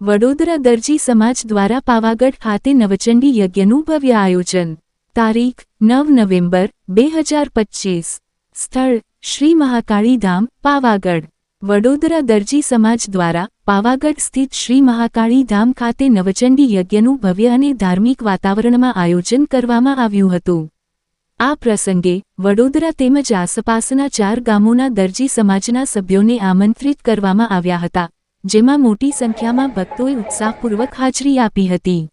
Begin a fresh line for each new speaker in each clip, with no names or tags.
વડોદરા દરજી સમાજ દ્વારા પાવાગઢ ખાતે નવચંડી યજ્ઞનું ભવ્ય આયોજન. તારીખ નવ નવેમ્બર બે હજાર પચ્ચીસ સ્થળ શ્રી મહાકાળી ધામ, પાવાગઢ. વડોદરા દરજી સમાજ દ્વારા પાવાગઢ સ્થિત શ્રી મહાકાળી ધામ ખાતે નવચંડી યજ્ઞનું ભવ્ય અને ધાર્મિક વાતાવરણમાં આયોજન કરવામાં આવ્યું હતું. આ પ્રસંગે વડોદરા તેમજ આસપાસના ચાર ગામોના દરજી સમાજના સભ્યોને આમંત્રિત કરવામાં આવ્યા હતા. જેમાં મોટી સંખ્યામાં ભક્તોએ ઉત્સાહપૂર્વક હાજરી આપી હતી.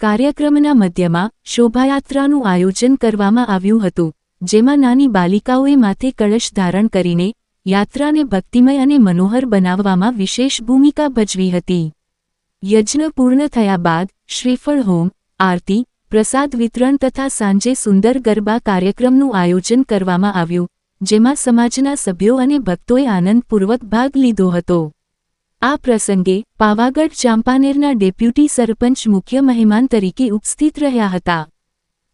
કાર્યક્રમના મધ્યમાં શોભાયાત્રાનું આયોજન કરવામાં આવ્યું હતું, જેમાં નાની બાલિકાઓએ માથે કળશ ધારણ કરીને યાત્રાને ભક્તિમય અને મનોહર બનાવવામાં વિશેષ ભૂમિકા ભજવી હતી. યજ્ઞ પૂર્ણ થયા બાદ શ્રીફળ હોમ, આરતી, પ્રસાદ વિતરણ તથા સાંજે સુંદર ગરબા કાર્યક્રમનું આયોજન કરવામાં આવ્યું, જેમાં સમાજના સભ્યો અને ભક્તોએ આનંદપૂર્વક ભાગ લીધો હતો. આ પ્રસંગે પાવાગઢ ચાંપાનેરના ડેપ્યુટી સરપંચ મુખ્ય મહેમાન તરીકે ઉપસ્થિત રહ્યા હતા.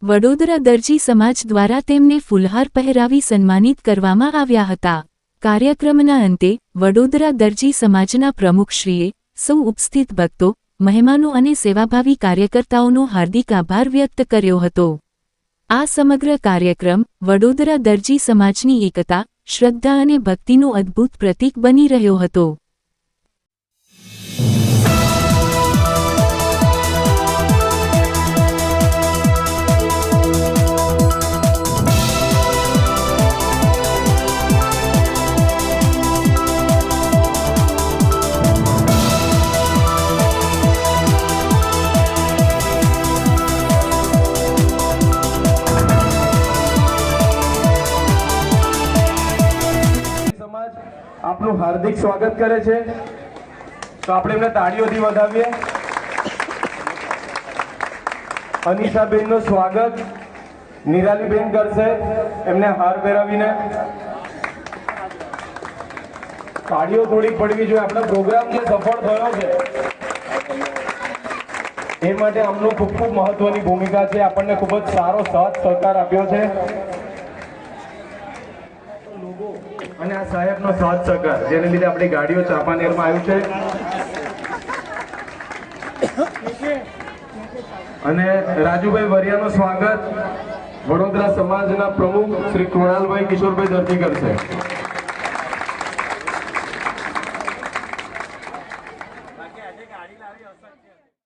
વડોદરા દરજી સમાજ દ્વારા તેમને ફુલહાર પહેરાવી સન્માનિત કરવામાં આવ્યા હતા. કાર્યક્રમના અંતે વડોદરા દરજી સમાજના પ્રમુખશ્રીએ સૌ ઉપસ્થિત ભક્તો, મહેમાનો અને સેવાભાવી કાર્યકર્તાઓનો હાર્દિક આભાર વ્યક્ત કર્યો હતો. આ સમગ્ર કાર્યક્રમ વડોદરા દરજી સમાજની એકતા, શ્રદ્ધા અને ભક્તિનું અદ્ભુત પ્રતીક બની રહ્યો હતો.
આપનું હાર્દિક સ્વાગત કરે છે. તો આપણે એમને તાળીઓથી વધાવીએ. અનિશાબેનનું સ્વાગત નિરાલીબેન કરશે, એમને હાર પહેરાવીને. તાળીઓ થોડીક પડવી જોઈએ. આપણો પ્રોગ્રામ જે સફળ થયો છે, એ માટે આમનું ખૂબ ખૂબ મહત્વની ભૂમિકા છે. આપણને ખૂબ જ સારો સાથ સહકાર આપ્યો છે. અને આ સાહેબનો સાથ સહકાર, જેને લીધે આપણી ગાડીઓ ચાંપાનેરમાં આવ્યું છે. અને રાજુભાઈ વરિયાનું સ્વાગત વડોદરા સમાજના પ્રમુખ શ્રી કૃણાલભાઈ કિશોરભાઈ દર્દી કરશે